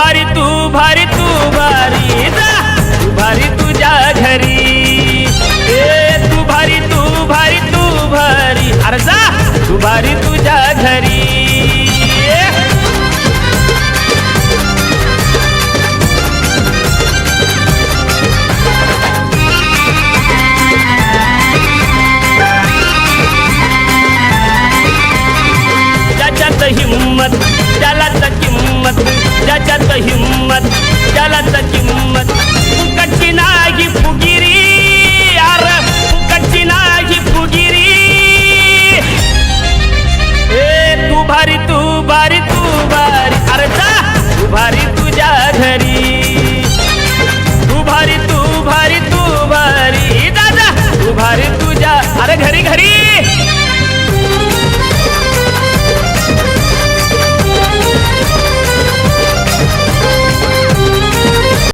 भारी तू भारी तू भारी. तू भारी तुझ्या घरी. ए तू भारी तू भारी तू भारी. अरे जा तू भारी तुझ्या घरी. हिंमत त्याला तकी हिंमत ज्याच्यात हिंमत